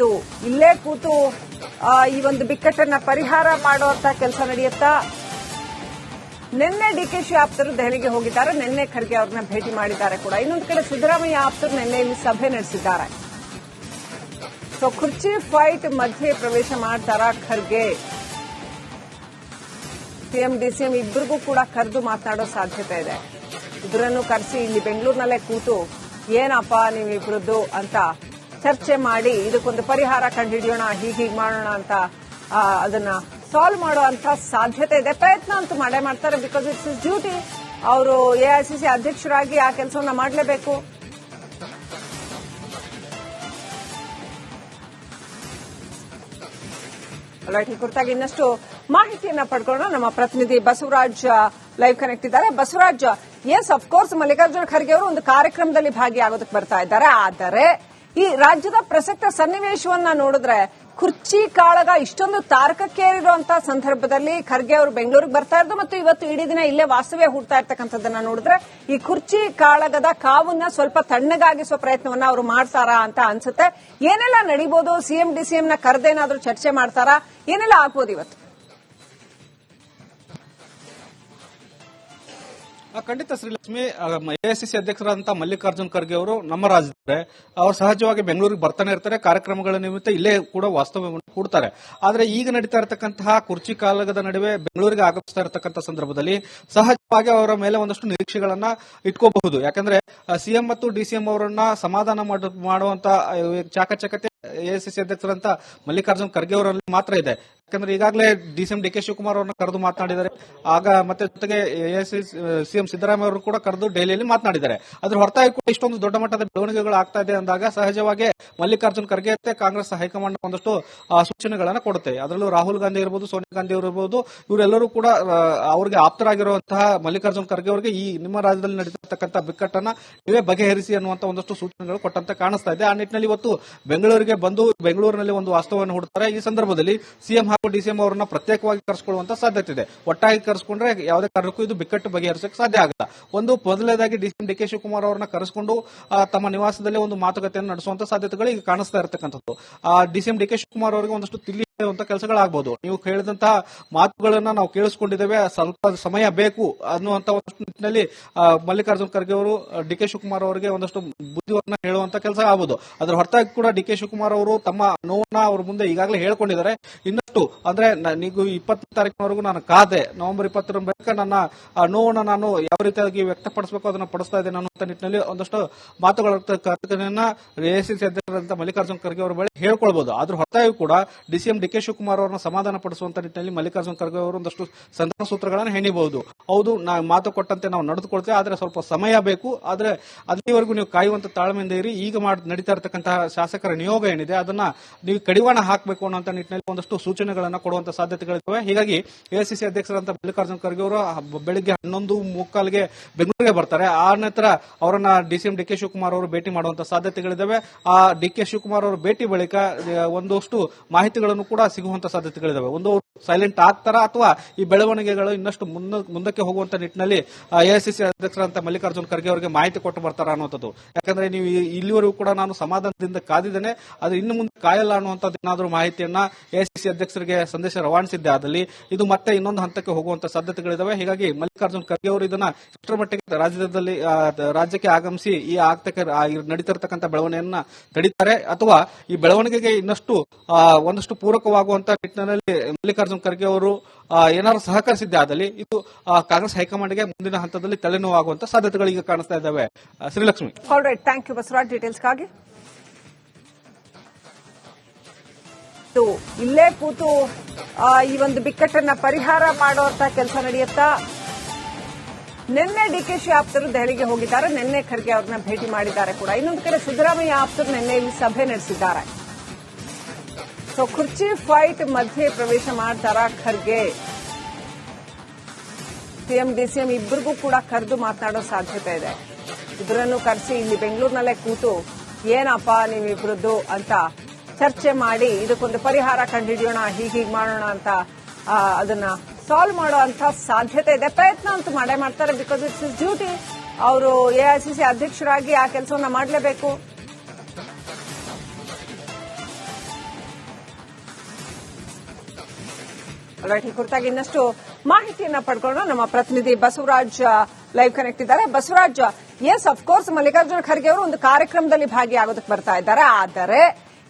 ಇಲ್ಲೇ ಕೂತು ಈ ಒಂದು ಬಿಕ್ಕಟ್ಟನ್ನ ಪರಿಹಾರ ಮಾಡುವಂತ ಕೆಲಸ ನಡೆಯುತ್ತಾ? ನಿನ್ನೆ ಡಿ ಕೆ ಶಿ ಆಪ್ತರು ದೆಹಲಿಗೆ ಹೋಗಿದ್ದಾರೆ. ನಿನ್ನೆ ಖರ್ಗೆ ಅವ್ರನ್ನ ಭೇಟಿ ಮಾಡಿದ್ದಾರೆ ಕೂಡ. ಇನ್ನೊಂದು ಕಡೆ ಸಿದ್ದರಾಮಯ್ಯ ಆಪ್ತರು ನಿನ್ನೆ ಇಲ್ಲಿ ಸಭೆ ನಡೆಸಿದ್ದಾರೆ. ಸೊ ಕುರ್ಚಿ ಫೈಟ್ ಮಧ್ಯೆ ಪ್ರವೇಶ ಮಾಡ್ತಾರ ಖರ್ಗೆ. ಸಿಎಂ ಡಿಸಿಎಂ ಇಬ್ಬರಿಗೂ ಕೂಡ ಕರೆದು ಮಾತನಾಡೋ ಸಾಧ್ಯತೆ ಇದೆ. ಇಬ್ಬರನ್ನು ಕರೆಸಿ ಇಲ್ಲಿ ಬೆಂಗಳೂರಿನಲ್ಲೇ ಕೂತು, ಏನಪ್ಪ ನೀವಿಬ್ರದ್ದು? ಅಂತ ಚರ್ಚೆ ಮಾಡಿ ಇದಕ್ಕೊಂದು ಪರಿಹಾರ ಕಂಡುಹಿಡಿಯೋಣ, ಹೀಗೆ ಹೀಗೆ ಮಾಡೋಣ ಅಂತ ಅದನ್ನ ಸಾಲ್ವ್ ಮಾಡೋ ಅಂತ ಸಾಧ್ಯತೆ ಇದೆ. ಪ್ರಯತ್ನ ಅಂತೂ ಮಾಡೇ ಮಾಡ್ತಾರೆ ಬಿಕಾಸ್ ಇಟ್ಸ್ ಇಸ್ ಡ್ಯೂಟಿ ಅವರು ಎಐಸಿಸಿ ಅಧ್ಯಕ್ಷರಾಗಿ ಆ ಕೆಲಸವನ್ನ ಮಾಡಲೇಬೇಕು. ಈ ಕುರಿತಾಗಿ ಇನ್ನಷ್ಟು ಮಾಹಿತಿಯನ್ನ ಪಡ್ಕೊಂಡು ನಮ್ಮ ಪ್ರತಿನಿಧಿ ಬಸವರಾಜ್ ಲೈವ್ ಕನೆಕ್ಟ್ ಇದ್ದಾರೆ. Basavaraj yes of course Mallikarjuna Kharge ಅವರು ಒಂದು ಕಾರ್ಯಕ್ರಮದಲ್ಲಿ ಭಾಗಿಯಾಗೋದಕ್ಕೆ ಬರ್ತಾ ಇದ್ದಾರೆ. ಆದರೆ ಈ ರಾಜ್ಯದ ಪ್ರಸಕ್ತ ಸನ್ನಿವೇಶವನ್ನ ನೋಡಿದ್ರೆ ಕುರ್ಚಿ ಕಾಳಗ ಇಷ್ಟೊಂದು ತಾರಕಕ್ಕೇರಿರುವಂತಹ ಸಂದರ್ಭದಲ್ಲಿ ಖರ್ಗೆ ಅವರು ಬೆಂಗಳೂರಿಗೆ ಬರ್ತಾ ಇರೋದು ಮತ್ತು ಇವತ್ತು ಇಡೀ ದಿನ ಇಲ್ಲೇ ವಾಸ್ತವ್ಯ ಹೂಡ್ತಾ ಇರ್ತಕ್ಕಂಥದ್ದನ್ನ ನೋಡಿದ್ರೆ ಈ ಕುರ್ಚಿ ಕಾಳಗದ ಕಾವನ್ನ ಸ್ವಲ್ಪ ತಣ್ಣಗಾಗಿಸುವ ಪ್ರಯತ್ನವನ್ನ ಅವರು ಮಾಡ್ತಾರಾ ಅಂತ ಅನ್ಸುತ್ತೆ. ಏನೆಲ್ಲ ನಡೀಬಹುದು ಸಿಎಂ ಡಿಸಿಎಂ ನ ಕರೆದೇನಾದ್ರೂ ಚರ್ಚೆ ಮಾಡ್ತಾರಾ? ಏನೆಲ್ಲ ಆಗ್ಬೋದು ಇವತ್ತು? ಖಂಡಿತ ಶ್ರೀಲಕ್ಷ್ಮಿ ಎಐಸಿಸಿ ಅಧ್ಯಕ್ಷರಾದಂತಹ ಮಲ್ಲಿಕಾರ್ಜುನ್ ಖರ್ಗೆ ಅವರು ನಮ್ಮ ರಾಜ್ಯದವರೇ, ಅವರು ಸಹಜವಾಗಿ ಬೆಂಗಳೂರಿಗೆ ಬರ್ತಾನೆ ಇರ್ತಾರೆ, ಕಾರ್ಯಕ್ರಮಗಳ ನಿಮಿತ್ತ ಇಲ್ಲೇ ಕೂಡ ವಾಸ್ತವ್ಯವನ್ನು ಕೂಡ್ತಾರೆ ಆದ್ರೆ ಈಗ ನಡೀತಾ ಇರತಕ್ಕಂತಹ ಕುರ್ಚಿ ಕಾಲಗದ ನಡುವೆ ಬೆಂಗಳೂರಿಗೆ ಆಗಮಿಸ್ತಾ ಇರತಕ್ಕಂತಹ ಸಂದರ್ಭದಲ್ಲಿ ಸಹಜವಾಗಿ ಅವರ ಮೇಲೆ ಒಂದಷ್ಟು ನಿರೀಕ್ಷೆಗಳನ್ನ ಇಟ್ಕೋಬಹುದು. ಯಾಕಂದ್ರೆ ಸಿಎಂ ಮತ್ತು ಡಿಸಿಎಂ ಅವರನ್ನ ಸಮಾಧಾನ ಮಾಡುವಂತಹ ಚಾಕಚಕತೆ ಎಐಸಿಸಿ ಅಧ್ಯಕ್ಷರಂತ ಮಲ್ಲಿಕಾರ್ಜುನ್ ಖರ್ಗೆ ಅವರಲ್ಲಿ ಮಾತ್ರ ಇದೆ. ಯಾಕಂದ್ರೆ ಈಗಾಗಲೇ ಡಿಸಿಎಂ ಡಿ ಕೆ ಶಿವಕುಮಾರ್ ಅವರನ್ನ ಕರೆದು ಮಾತನಾಡಿದ್ದಾರೆ. ಆಗ ಮತ್ತೆ ಜೊತೆಗೆ ಸಿಎಂ ಸಿದ್ದರಾಮಯ್ಯ ಅವರು ಕೂಡ ಕರೆದು ಡೆಹಲಿಯಲ್ಲಿ ಮಾತನಾಡಿದ್ದಾರೆ. ಅದ್ರ ಹೊರತಾಗಿ ಕೂಡ ಇಷ್ಟೊಂದು ದೊಡ್ಡ ಮಟ್ಟದ ಬೆಳವಣಿಗೆಗಳು ಆಗ್ತಾ ಇದೆ ಅಂದಾಗ ಸಹಜವಾಗಿ ಮಲ್ಲಿಕಾರ್ಜುನ್ ಖರ್ಗೆ ಕಾಂಗ್ರೆಸ್ ಹೈಕಮಾಂಡ್ ಒಂದಷ್ಟು ಸೂಚನೆಗಳನ್ನ ಕೊಡುತ್ತೆ. ಅದರಲ್ಲೂ ರಾಹುಲ್ ಗಾಂಧಿ ಇರಬಹುದು ಸೋನಿಯಾ ಗಾಂಧಿ ಅವರು ಇರಬಹುದು ಇವರೆಲ್ಲರೂ ಕೂಡ ಅವರಿಗೆ ಆಪ್ತರಾಗಿರುವಂತಹ ಮಲ್ಲಿಕಾರ್ಜುನ್ ಖರ್ಗೆ ಅವರಿಗೆ ಈ ನಿಮ್ಮ ರಾಜ್ಯದಲ್ಲಿ ನಡೀತಿರ್ತಕ್ಕಂಥ ಬಿಕ್ಕಟ್ಟನ್ನ ನೀವೇ ಬಗೆಹರಿಸಿ ಅನ್ನುವಂತ ಒಂದಷ್ಟು ಸೂಚನೆಗಳು ಕೊಟ್ಟಂತೆ ಕಾಣಿಸ್ತಾ ಇದೆ. ಆ ನಿಟ್ಟಿನಲ್ಲಿ ಇವತ್ತು ಬೆಂಗಳೂರಿಗೆ ಬಂದು ಬೆಂಗಳೂರಿನಲ್ಲಿ ಒಂದು ವಾಸ್ತವವನ್ನು ಹೂಡ್ತಾರೆ ಈ ಸಂದರ್ಭದಲ್ಲಿ ಸಿಎಂ ಹಾಗೂ ಡಿಸಿಎಂ ಅವರನ್ನ ಪ್ರತ್ಯೇಕವಾಗಿ ಕರೆಸಿಕೊಳ್ಳುವಂತ ಸಾಧ್ಯತೆ ಇದೆ. ಒಟ್ಟಾಗಿ ಕರೆಸಿಕೊಂಡ್ರೆ ಯಾವುದೇ ಕಾರಣಕ್ಕೂ ಇದು ಬಿಕ್ಕಟ್ಟು ಬಗೆಹರಿಸಕ್ಕೆ ಸಾಧ್ಯ ಆಗಲ್ಲ. ಒಂದು ಮೊದಲನೇದಾಗಿ ಡಿಸಿಎಂ ಡಿ ಕೆ ಶಿವಕುಮಾರ್ ಅವರನ್ನ ಕರೆಸಿಕೊಂಡು ತಮ್ಮ ನಿವಾಸದಲ್ಲಿ ಒಂದು ಮಾತುಕತೆಯನ್ನು ನಡೆಸುವಂತ ಸಾಧ್ಯತೆಗಳು ಈಗ ಕಾಣಿಸ್ತಾ ಇರತಕ್ಕಂಥದ್ದು. ಡಿಸಿಎಂ ಡಿ ಕೆ ಶಿವಕುಮಾರ್ ಅವರಿಗೆ ಒಂದಷ್ಟು ತಿಳಿ ಕೆಲಸಗಳಾಗಬಹುದು ನೀವು ಹೇಳಿದಂತಹ ಮಾತುಗಳನ್ನ ನಾವು ಕೇಳಿಸ್ಕೊಂಡಿದ್ದೇವೆ. ಸ್ವಲ್ಪ ಸಮಯ ಬೇಕು ಅನ್ನುವಂತ ಒಂದಷ್ಟು ನಿಟ್ಟಿನಲ್ಲಿ ಮಲ್ಲಿಕಾರ್ಜುನ್ ಖರ್ಗೆ ಅವರು, ಡಿ ಕೆ ಶಿವಕುಮಾರ್ ಅವರಿಗೆ ಒಂದಷ್ಟು ಬುದ್ಧಿವನ್ನ ಹೇಳುವಂತ ಕೆಲಸ ಆಗಬಹುದು ಅದರ ಹೊರತಾಗಿ ಕೂಡ ಡಿ ಕೆ ಅವರು ತಮ್ಮ ನೋವನ್ನ ಅವ್ರ ಮುಂದೆ ಈಗಾಗಲೇ ಹೇಳ್ಕೊಂಡಿದ್ದಾರೆ. ಇನ್ನಷ್ಟು, ಅಂದ್ರೆ ನೀವು ಇಪ್ಪತ್ತನೇ ತಾರೀಕಿನವರೆಗೂ ನಾನು ಕಾದೆ, ನವೆಂಬರ್ ಇಪ್ಪತ್ತರ ಬಳಿಕ ನನ್ನ ನೋವನ್ನ ನಾನು ಯಾವ ರೀತಿಯಾಗಿ ವ್ಯಕ್ತಪಡಿಸಬೇಕು ಅದನ್ನ ಪಡಿಸ್ತಾ ಇದ್ದೇನೆ ಅನ್ನುವಂತ ನಿಟ್ಟಿನಲ್ಲಿ ಒಂದಷ್ಟು ಮಾತುಗಳ ಎಐಸಿಸಿ ಅಧ್ಯಕ್ಷರಾದಂತಹ ಮಲ್ಲಿಕಾರ್ಜುನ್ ಖರ್ಗೆ ಅವರ ಬಳಿ ಹೇಳ್ಕೊಳ್ಬಹುದು ಅದ್ರ ಹೊರತಾಗಿ ಕೂಡ ಡಿಸಿಎಂ ಡಿ ಕೆ ಶಿವಕುಮಾರ್ ಅವರನ್ನ ಸಮಾಧಾನ ಪಡಿಸುವಂತ ನಿಟ್ಟಿನಲ್ಲಿ ಮಲ್ಲಿಕಾರ್ಜುನ ಖರ್ಗೆ ಅವರು ಒಂದಷ್ಟು ಸಂಧಾನ ಸೂತ್ರಗಳನ್ನು ಹೆಣಿಬಹುದು. ಹೌದು ನಾವು ಮಾತು ಕೊಟ್ಟಂತೆ ನಾವು ನಡೆದುಕೊಳ್ತೇವೆ, ಆದ್ರೆ ಸ್ವಲ್ಪ ಸಮಯ ಬೇಕು, ಆದ್ರೆ ಅಲ್ಲಿವರೆಗೂ ನೀವು ಕಾಯುವಂತ ತಾಳ್ಮೆಯಿಂದ ಇರಿ. ಈಗ ಮಾಡಿ ನಡೀತಾ ಇರತಕ್ಕಂತಹ ಶಾಸಕರ ನಿಯೋಗ ಏನಿದೆ, ಅದನ್ನ ನೀವು ಕಡಿವಾಣ ಹಾಕಬೇಕು ಅನ್ನೋ ನಿಟ್ಟಿನಲ್ಲಿ ಒಂದಷ್ಟು ಸೂಚನೆಗಳನ್ನ ಕೊಡುವಂತ ಸಾಧ್ಯತೆಗಳಿದ್ದಾವೆ. ಹೀಗಾಗಿ ಎಐಸಿಸಿ ಅಧ್ಯಕ್ಷರಂತ ಮಲ್ಲಿಕಾರ್ಜುನ ಖರ್ಗೆ ಅವರು ಬೆಳಿಗ್ಗೆ ಹನ್ನೊಂದು ಮುಕ್ಕಾಲ್ಗೆ ಬೆಂಗಳೂರಿಗೆ ಬರ್ತಾರೆ. ಆ ನಂತರ ಅವರನ್ನ ಡಿಸಿಎಂ ಡಿ ಕೆ ಶಿವಕುಮಾರ್ ಅವರು ಭೇಟಿ ಮಾಡುವಂತ ಸಾಧ್ಯತೆಗಳಿದ್ದಾವೆ. ಆ ಡಿ ಕೆ ಶಿವಕುಮಾರ್ ಅವರು ಭೇಟಿ ಬಳಿಕ ಒಂದಷ್ಟು ಮಾಹಿತಿಗಳನ್ನು ಕೂಡ ಸಿಗುವಂತ ಸಾಧ್ಯತೆಗಳಿದ್ದಾವೆ. ಒಂದು ಸೈಲೆಂಟ್ ಆಗ್ತಾರಾ ಅಥವಾ ಈ ಬೆಳವಣಿಗೆಗಳು ಇನ್ನಷ್ಟು ಮುಂದಕ್ಕೆ ಹೋಗುವಂತ ನಿಟ್ಟಿನಲ್ಲಿ ಎಐಸಿಸಿ ಅಧ್ಯಕ್ಷರಂತ ಮಲ್ಲಿಕಾರ್ಜುನ್ ಖರ್ಗೆ ಅವರಿಗೆ ಮಾಹಿತಿ ಕೊಟ್ಟು ಬರ್ತಾರ ಅನ್ನುವಂಥದ್ದು. ಯಾಕಂದ್ರೆ ನೀವು ಇಲ್ಲಿವರೆಗೂ ಕೂಡ ನಾನು ಸಮಾಧಾನದಿಂದ ಕಾದಿದ್ದೇನೆ. ಅದು ಇನ್ನು ಮುಂದೆ ಕಾಯಲ್ಲ ಅನ್ನುವಂಥದ್ದು ಏನಾದರೂ ಮಾಹಿತಿಯನ್ನ ಎಐಸಿಸಿ ಅಧ್ಯಕ್ಷರಿಗೆ ಸಂದೇಶ ರವಾನಿಸಿದ್ದೆ ಆದಲ್ಲಿ. ಇದು ಮತ್ತೆ ಇನ್ನೊಂದು ಹಂತಕ್ಕೆ ಹೋಗುವಂತ ಸಾಧ್ಯತೆಗಳಿದಾವೆ. ಹೀಗಾಗಿ ಮಲ್ಲಿಕಾರ್ಜುನ್ ಖರ್ಗೆ ಅವರು ಇದನ್ನ ಎಷ್ಟರ ಮಟ್ಟಿಗೆ ರಾಜ್ಯದಲ್ಲಿ ರಾಜ್ಯಕ್ಕೆ ಆಗಮಿಸಿ ಈ ಆಗ್ತಕ್ಕೆ ನಡೀತಿರ್ತಕ್ಕಂಥ ಬೆಳವಣಿಗೆಯನ್ನ ತಡೀತಾರೆ ಅಥವಾ ಈ ಬೆಳವಣಿಗೆಗೆ ಇನ್ನಷ್ಟು ಒಂದಷ್ಟು ಪೂರಕವಾಗುವಂತ ನಿಟ್ಟಿನಲ್ಲಿ ಮಲ್ಲಿಕಾರ್ಜುನ್ ಖರ್ಗೆ ಅವರು ಏನಾದ್ರು ಸಹಕರಿಸಿದ್ದೆ ಆದಲ್ಲಿ ಇದು ಕಾಂಗ್ರೆಸ್ ಹೈಕಮಾಂಡ್ಗೆ ಮುಂದಿನ ಹಂತದಲ್ಲಿ ತಲೆನೋವಾಗುವಂತ ಸಾಧ್ಯತೆಗಳು ಈಗ ಕಾಣಿಸ್ತಾ ಇದ್ದಾವೆ ಡೀಟೇಲ್ಸ್ ಶ್ರೀಲಕ್ಷ್ಮಿ. ಇಲ್ಲೇ ಕೂತು ಈ ಒಂದು ಬಿಕ್ಕಟ್ಟನ್ನ ಪರಿಹಾರ ಮಾಡುವಂತ ಕೆಲಸ ನಡೆಯುತ್ತಾ? ನಿನ್ನೆ ಡಿ ಕೆ ಶಿ ಆಪ್ತರು ದೆಹಲಿಗೆ ಹೋಗಿದ್ದಾರೆ. ನಿನ್ನೆ ಖರ್ಗೆ ಅವ್ರನ್ನ ಭೇಟಿ ಮಾಡಿದ್ದಾರೆ ಕೂಡ. ಇನ್ನೊಂದು ಕಡೆ ಸಿದ್ದರಾಮಯ್ಯ ಆಪ್ತರು ನಿನ್ನೆ ಇಲ್ಲಿ ಸಭೆ ನಡೆಸಿದ್ದಾರೆ. ಸೊ ಕುರ್ಚಿ ಫೈಟ್ ಮಧ್ಯೆ ಪ್ರವೇಶ ಮಾಡ್ತಾರ ಖರ್ಗೆ? ಸಿಎಂ ಡಿಸಿಎಂ ಇಬ್ಬರಿಗೂ ಕೂಡ ಕರೆದು ಮಾತನಾಡೋ ಸಾಧ್ಯತೆ ಇದೆ. ಇದರನ್ನು ಕರೆಸಿ ಇಲ್ಲಿ ಬೆಂಗಳೂರಿನಲ್ಲೇ ಕೂತು, ಏನಪ್ಪ ನೀವಿಬ್ರದ್ದು? ಅಂತ ಚರ್ಚೆ ಮಾಡಿ ಇದಕ್ಕೊಂದು ಪರಿಹಾರ ಕಂಡುಹಿಡಿಯೋಣ ಹೀಗೆ ಹೀಗೆ ಮಾಡೋಣ ಅಂತ ಅದನ್ನ ಸಾಲ್ವ್ ಮಾಡುವಂತ ಸಾಧ್ಯತೆ ಇದೆ. ಪ್ರಯತ್ನ ಅಂತೂ ಮಾಡೇ ಮಾಡ್ತಾರೆ ಬಿಕಾಸ್ ಇಟ್ಸ್ ಇಸ್ ಡ್ಯೂಟಿ ಅವರು ಎಐಸಿಸಿ ಅಧ್ಯಕ್ಷರಾಗಿ ಆ ಕೆಲಸವನ್ನ ಮಾಡಲೇಬೇಕು. ಈ ಕುರಿತಾಗಿ ಇನ್ನಷ್ಟು ಮಾಹಿತಿಯನ್ನ ಪಡ್ಕೊಳ್ಳೋಣ. ನಮ್ಮ ಪ್ರತಿನಿಧಿ ಬಸವರಾಜ್ ಲೈವ್ ಕನೆಕ್ಟ್ ಇದ್ದಾರೆ. Basavaraj yes of course Mallikarjuna Kharge ಅವರು ಒಂದು ಕಾರ್ಯಕ್ರಮದಲ್ಲಿ ಭಾಗಿಯಾಗೋದಕ್ಕೆ ಬರ್ತಾ ಇದ್ದಾರೆ. ಆದರೆ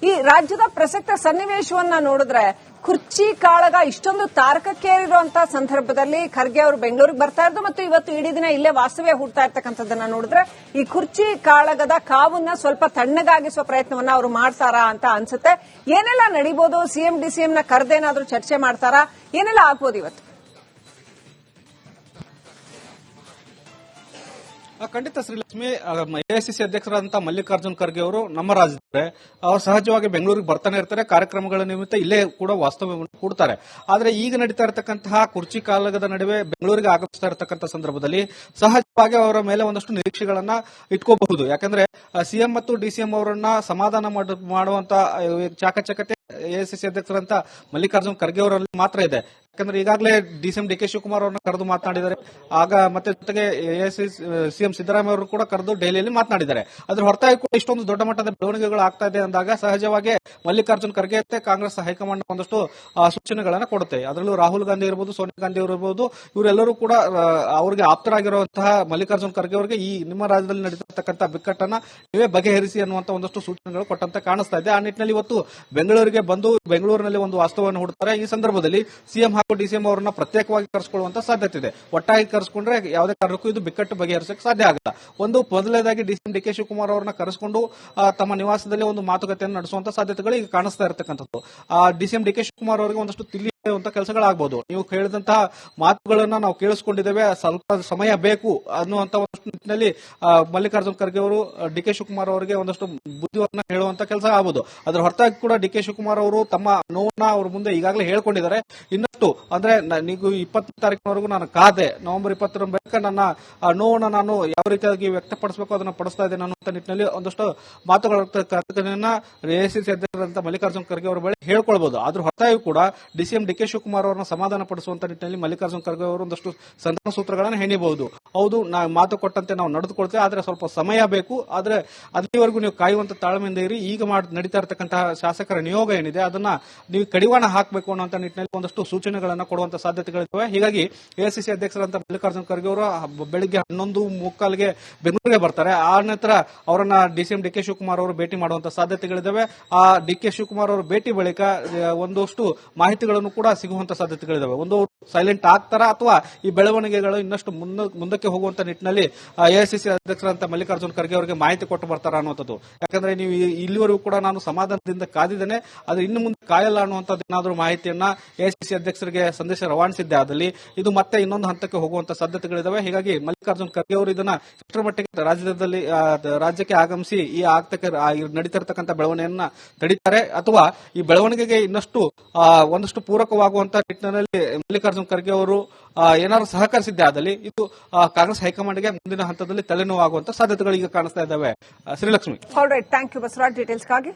ಈ ರಾಜ್ಯದ ಪ್ರಸಕ್ತ ಸನ್ನಿವೇಶವನ್ನ ನೋಡಿದ್ರೆ ಕುರ್ಚಿ ಕಾಳಗ ಇಷ್ಟೊಂದು ತಾರಕಕ್ಕೇರಿರುವಂತಹ ಸಂದರ್ಭದಲ್ಲಿ ಖರ್ಗೆ ಅವರು ಬೆಂಗಳೂರಿಗೆ ಬರ್ತಾ ಇರೋದು ಮತ್ತು ಇವತ್ತು ಇಡೀ ದಿನ ಇಲ್ಲೇ ವಾಸ್ತವ್ಯ ಹುಡ್ತಾ ಇರ್ತಕ್ಕಂಥದ್ದನ್ನ ನೋಡಿದ್ರೆ ಈ ಕುರ್ಚಿ ಕಾಳಗದ ಕಾವನ್ನ ಸ್ವಲ್ಪ ತಣ್ಣಗಾಗಿಸುವ ಪ್ರಯತ್ನವನ್ನ ಅವರು ಮಾಡ್ತಾರಾ ಅಂತ ಅನ್ಸುತ್ತೆ. ಏನೆಲ್ಲ ನಡೀಬಹುದು ಸಿಎಂ, ಡಿಸಿಎಂನ ಕರೆದೇನಾದ್ರೂ ಚರ್ಚೆ ಮಾಡ್ತಾರಾ? ಏನೆಲ್ಲ ಆಗ್ಬೋದು ಇವತ್ತು? ಖಂಡಿತ ಶ್ರೀಲಕ್ಷ್ಮಿ ಎಐಸಿಸಿ ಅಧ್ಯಕ್ಷರಾದಂತಹ ಮಲ್ಲಿಕಾರ್ಜುನ್ ಖರ್ಗೆ ಅವರು ನಮ್ಮ ರಾಜ್ಯದವರೇ. ಅವರು ಸಹಜವಾಗಿ ಬೆಂಗಳೂರಿಗೆ ಬರ್ತಾನೆ ಇರ್ತಾರೆ, ಕಾರ್ಯಕ್ರಮಗಳ ನಿಮಿತ್ತ ಇಲ್ಲೇ ಕೂಡ ವಾಸ್ತವ್ಯವನ್ನು ಕೂಡ್ತಾರೆ ಆದರೆ ಈಗ ನಡೀತಾ ಇರತಕ್ಕಂತಹ ಕುರ್ಚಿ ಕಾಲದ ನಡುವೆ ಬೆಂಗಳೂರಿಗೆ ಆಗಮಿಸ್ತಾ ಇರತಕ್ಕಂತಹ ಸಂದರ್ಭದಲ್ಲಿ ಸಹಜವಾಗಿ ಅವರ ಮೇಲೆ ಒಂದಷ್ಟು ನಿರೀಕ್ಷೆಗಳನ್ನ ಇಟ್ಕೋಬಹುದು. ಯಾಕಂದ್ರೆ ಸಿಎಂ ಮತ್ತು ಡಿಸಿಎಂ ಅವರನ್ನ ಸಮಾಧಾನ ಮಾಡುವಂತಹ ಚಾಕಚಕತೆ ಎಐಸಿಸಿ ಅಧ್ಯಕ್ಷರಂತ ಮಲ್ಲಿಕಾರ್ಜುನ್ ಖರ್ಗೆ ಅವರಲ್ಲಿ ಮಾತ್ರ ಇದೆ. ಯಾಕಂದ್ರೆ ಈಗಾಗಲೇ ಡಿಸಿಎಂ ಡಿ ಕೆ ಶಿವಕುಮಾರ್ ಅವರನ್ನ ಕರೆದು ಮಾತನಾಡಿದ್ದಾರೆ. ಆಗ ಮತ್ತೆ ಜೊತೆಗೆ ಎಸ್ ಸಿಎಂ ಸಿದ್ದರಾಮಯ್ಯ ಅವರು ಕೂಡ ಕರೆದು ಡೆಹಲಿಯಲ್ಲಿ ಮಾತನಾಡಿದ್ದಾರೆ. ಅದ್ರ ಹೊರತಾಗಿ ಕೂಡ ಇಷ್ಟೊಂದು ದೊಡ್ಡ ಮಟ್ಟದ ಬೆಳವಣಿಗೆಗಳು ಆಗ್ತಾ ಇದೆ ಅಂದಾಗ ಸಹಜವಾಗಿ ಮಲ್ಲಿಕಾರ್ಜುನ್ ಖರ್ಗೆ ಕಾಂಗ್ರೆಸ್ ಹೈಕಮಾಂಡ್ ಒಂದಷ್ಟು ಸೂಚನೆಗಳನ್ನ ಕೊಡುತ್ತೆ. ಅದರಲ್ಲೂ ರಾಹುಲ್ ಗಾಂಧಿ ಇರಬಹುದು ಸೋನಿಯಾ ಗಾಂಧಿ ಇರಬಹುದು ಇವರೆಲ್ಲರೂ ಕೂಡ ಅವರಿಗೆ ಆಪ್ತರಾಗಿರುವಂತಹ ಮಲ್ಲಿಕಾರ್ಜುನ್ ಖರ್ಗೆ ಅವರಿಗೆ ಈ ನಿಮ್ಮ ರಾಜ್ಯದಲ್ಲಿ ನಡೀತಿರ್ತಕ್ಕಂಥ ಬಿಕ್ಕಟ್ಟನ್ನ ನೀವೇ ಬಗೆಹರಿಸಿ ಅನ್ನುವಂತ ಒಂದಷ್ಟು ಸೂಚನೆಗಳು ಕೊಟ್ಟಂತೆ ಕಾಣಿಸ್ತಾ ಇದೆ. ಆ ನಿಟ್ಟಿನಲ್ಲಿ ಇವತ್ತು ಬೆಂಗಳೂರಿಗೆ ಬಂದು, ಬೆಂಗಳೂರಿನಲ್ಲಿ ಒಂದು ವಾಸ್ತವವನ್ನು ಹುಡುತ್ತಾರೆ ಈ ಸಂದರ್ಭದಲ್ಲಿ ಸಿಎಂ ಹಾಗೂ ಡಿಸಿಎಂ ಅವರನ್ನ ಪ್ರತ್ಯೇಕವಾಗಿ ಕರೆಸಿಕೊಳ್ಳುವಂತ ಸಾಧ್ಯತೆ ಇದೆ. ಒಟ್ಟಾಗಿ ಕರೆಸಿಕೊಂಡ್ರೆ ಯಾವುದೇ ಕಾರಣಕ್ಕೂ ಇದು ಬಿಕ್ಕಟ್ಟು ಬಗೆಹರಿಸಕ್ಕೆ ಸಾಧ್ಯ ಆಗಲ್ಲ. ಒಂದು ಮೊದಲನೇದಾಗಿ ಡಿಸಿಎಂ ಡಿ ಕೆ ಶಿವಕುಮಾರ್ ಅವರನ್ನ ಕರೆಸಿಕೊಂಡು ತಮ್ಮ ನಿವಾಸದಲ್ಲಿ ಒಂದು ಮಾತುಕತೆಯನ್ನು ನಡೆಸುವಂತ ಸಾಧ್ಯತೆಗಳು ಈಗ ಕಾಣಿಸ್ತಾ ಇರತಕ್ಕಂಥದ್ದು. ಡಿಸಿಎಂ ಡಿ ಕೆ ಶಿವಕುಮಾರ್ ಅವರಿಗೆ ಒಂದಷ್ಟು ತಿಳಿ ಕೆಲಸಗಳಾಗಬಹುದು ನೀವು ಕೇಳಿದಂತಹ ಮಾತುಗಳನ್ನ ನಾವು ಕೇಳಿಸ್ಕೊಂಡಿದ್ದೇವೆ. ಸ್ವಲ್ಪ ಸಮಯ ಬೇಕು ಅನ್ನುವಂತ ಒಂದಷ್ಟು ನಿಟ್ಟಿನಲ್ಲಿ ಮಲ್ಲಿಕಾರ್ಜುನ್ ಖರ್ಗೆ ಅವರು, ಡಿ ಕೆ ಶಿವಕುಮಾರ್ ಅವರಿಗೆ ಒಂದಷ್ಟು ಬುದ್ಧಿವನ್ನ ಹೇಳುವಂತ ಕೆಲಸ ಆಗಬಹುದು ಅದರ ಹೊರತಾಗಿ ಕೂಡ ಡಿ ಕೆ ಶಿವಕುಮಾರ್ ಅವರು ತಮ್ಮ ನೋವನ್ನ ಅವ್ರ ಮುಂದೆ ಈಗಾಗಲೇ ಹೇಳ್ಕೊಂಡಿದ್ದಾರೆ. ಇನ್ನಷ್ಟು, ಅಂದ್ರೆ ನೀವು ಇಪ್ಪತ್ತನೇ ತಾರೀಕಿನವರೆಗೂ ನಾನು ಕಾದೆ, ನವೆಂಬರ್ ಇಪ್ಪತ್ತರ ಬಳಿಕ ನನ್ನ ನೋವನ್ನ ನಾನು ಯಾವ ರೀತಿಯಾಗಿ ವ್ಯಕ್ತಪಡಿಸಬೇಕು, ಅದನ್ನ ಪಡಿಸ್ತಾ ಇದ್ದೇನೆ ಅನ್ನುವಂತ ನಿಟ್ಟಿನಲ್ಲಿ ಒಂದಷ್ಟು ಮಾತುಗಳ ಕರ್ತನೆಯನ್ನ ಸಿ ಅಧ್ಯಕ್ಷರಂತ ಮಲ್ಲಿಕಾರ್ಜುನ್ ಖರ್ಗೆ ಅವರ ಬಳಿ ಹೇಳ್ಕೊಳ್ಬಹುದು ಅದ್ರ ಹೊರತಾಗಿ ಕೂಡ ಡಿಸಿಎಂ ಡಿ ಕೆ ಶಿವಕುಮಾರ್ ಅವರನ್ನ ಸಮಾಧಾನ ಪಡಿಸುವಂತ ನಿಟ್ಟಿನಲ್ಲಿ ಮಲ್ಲಿಕಾರ್ಜುನ ಖರ್ಗೆ ಅವರು ಒಂದಷ್ಟು ಸಂಧಾನ ಸೂತ್ರಗಳನ್ನು ಹೆಣಿಬಹುದು. ಹೌದು, ನಾ ಮಾತು ಕೊಟ್ಟಂತೆ ನಾವು ನಡೆದುಕೊಳ್ತೇವೆ, ಆದ್ರೆ ಸ್ವಲ್ಪ ಸಮಯ ಬೇಕು. ಆದ್ರೆ ಅಲ್ಲಿವರೆಗೂ ನೀವು ಕಾಯುವಂತ ತಾಳ್ಮೆಯಿಂದ ಇರಿ. ಈಗ ಮಾಡಿ, ನಡೀತಾ ಇರತಕ್ಕಂತಹ ಶಾಸಕರ ನಿಯೋಗ ಏನಿದೆ, ಅದನ್ನ ನೀವು ಕಡಿವಾಣ ಹಾಕಬೇಕು ಅನ್ನುವಂತ ನಿಟ್ಟಿನಲ್ಲಿ ಒಂದಷ್ಟು ಸೂಚನೆಗಳನ್ನ ಕೊಡುವಂತ ಸಾಧ್ಯತೆಗಳಿದ್ದಾವೆ. ಹೀಗಾಗಿ ಎಐಸಿಸಿ ಅಧ್ಯಕ್ಷರಂತ ಮಲ್ಲಿಕಾರ್ಜುನ ಖರ್ಗೆ ಅವರು ಬೆಳಿಗ್ಗೆ ಹನ್ನೊಂದು ಮುಕ್ಕಾಲ್ಗೆ ಬೆಂಗಳೂರಿಗೆ ಬರ್ತಾರೆ. ಆ ನಂತರ ಅವರನ್ನ ಎಂ ಡಿ ಕೆ ಶಿವಕುಮಾರ್ ಅವರು ಭೇಟಿ ಮಾಡುವಂತ ಸಾಧ್ಯತೆಗಳಿದ್ದಾವೆ. ಆ ಡಿ ಕೆ ಶಿವಕುಮಾರ್ ಅವರು ಭೇಟಿ ಬಳಿಕ ಒಂದಷ್ಟು ಮಾಹಿತಿಗಳನ್ನು ಕೂಡ ಸಿಗುವಂತ ಸಾಧ್ಯತೆಗಳಿದಾವೆ. ಒಂದು ಸೈಲೆಂಟ್ ಆಗ್ತಾರಾ ಅಥವಾ ಈ ಬೆಳವಣಿಗೆಗಳು ಇನ್ನಷ್ಟು ಮುಂದಕ್ಕೆ ಹೋಗುವಂತ ನಿಟ್ಟಿನಲ್ಲಿ ಎಐಸಿಸಿ ಅಧ್ಯಕ್ಷರಂತ ಮಲ್ಲಿಕಾರ್ಜುನ್ ಖರ್ಗೆ ಅವರಿಗೆ ಮಾಹಿತಿ ಕೊಟ್ಟು ಬರ್ತಾರ ಅನ್ನುವಂಥದ್ದು. ಯಾಕಂದ್ರೆ ನೀವು ಇಲ್ಲಿವರೆಗೂ ಕೂಡ ನಾನು ಸಮಾಧಾನದಿಂದ ಕಾದಿದ್ದೇನೆ, ಆದ್ರೆ ಇನ್ನು ಮುಂದೆ ಕಾಯಲ್ಲ ಅನ್ನುವಂಥದ್ದು ಏನಾದರೂ ಮಾಹಿತಿಯನ್ನ ಎಐಸಿಸಿ ಅಧ್ಯಕ್ಷರಿಗೆ ಸಂದೇಶ ರವಾನಿಸಿದ್ದೆ ಆದಲ್ಲಿ, ಇದು ಮತ್ತೆ ಇನ್ನೊಂದು ಹಂತಕ್ಕೆ ಹೋಗುವಂತ ಸಾಧ್ಯತೆಗಳಿದಾವೆ. ಹೀಗಾಗಿ ಮಲ್ಲಿಕಾರ್ಜುನ್ ಖರ್ಗೆ ಅವರು ಇದನ್ನ ಎಷ್ಟರ ಮಟ್ಟಿಗೆ ರಾಜ್ಯದಲ್ಲಿ ರಾಜ್ಯಕ್ಕೆ ಆಗಮಿಸಿ ಈ ಆಗ್ತಕ್ಕೆ ನಡೀತಿರತಕ್ಕಂಥ ಬೆಳವಣಿಗೆಯನ್ನ ತಡೀತಾರೆ, ಅಥವಾ ಈ ಬೆಳವಣಿಗೆಗೆ ಇನ್ನಷ್ಟು ಒಂದಷ್ಟು ಪೂರಕವಾಗುವಂತ ನಿಟ್ಟಿನಲ್ಲಿ ಮಲ್ಲಿಕಾರ್ಜುನ್ ಖರ್ಗೆ ಅವರು ಏನಾದ್ರು ಸಹಕರಿಸಿದ್ದೆ ಆದಲ್ಲಿ ಇದು ಕಾಂಗ್ರೆಸ್ ಹೈಕಮಾಂಡ್ಗೆ ಮುಂದಿನ ಹಂತದಲ್ಲಿ ತಲೆನೋವಾಗುವಂತ ಸಾಧ್ಯತೆಗಳು ಈಗ ಕಾಣಿಸ್ತಾ ಇದ್ದಾವೆ. ಶ್ರೀಲಕ್ಷ್ಮಿ. ಬಸವರಾಜ್. ಡೀಟೇಲ್ಸ್ಗಾಗಿ